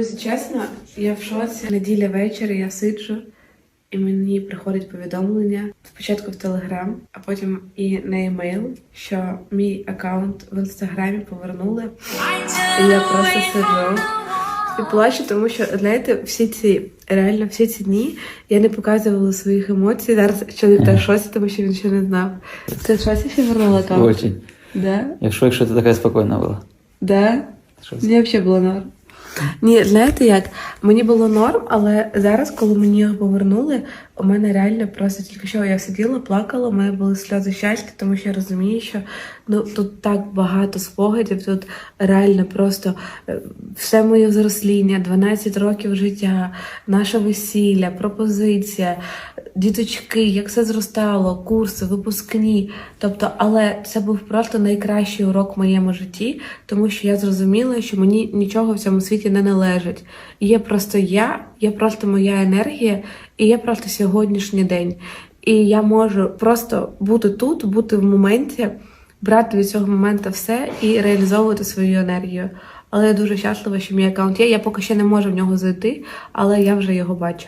Друзі, чесно, я в шоці. Неділя вечір, я сиджу, і мені приходить повідомлення спочатку в Телеграм, а потім і на емейл, що мій аккаунт в інстаграмі повернули. І я просто сиджу і плачу, тому що знаєте, всі ці реально всі ці дні я не показувала своїх емоцій. Зараз чоловік теж шоці, тому що він ще не знав. Ти в шоці ще вернула аккаунт? Очень. Да? Якщо, якщо ти така спокійна була. Да? Що Мені взагалі було норм. Ні, знаєте як? Мені було норм, але зараз, коли мені його повернули, у мене реально просто тільки що я сиділа, плакала, у мене були сльози щастя, тому що я розумію, що ну тут так багато спогадів, тут реально просто е, все моє взросління, 12 років життя, наше весілля, пропозиція, діточки, як все зростало, курси, випускні. Тобто, але це був просто найкращий урок в моєму житті, тому що я зрозуміла, що мені нічого в цьому світі не належить. Є просто я, є просто моя енергія, і є просто сьогоднішній день. І я можу просто бути тут, бути в моменті, брати від цього моменту все і реалізовувати свою енергію. Але я дуже щаслива, що мій аккаунт є. Я поки ще не можу в нього зайти, але я вже його бачу.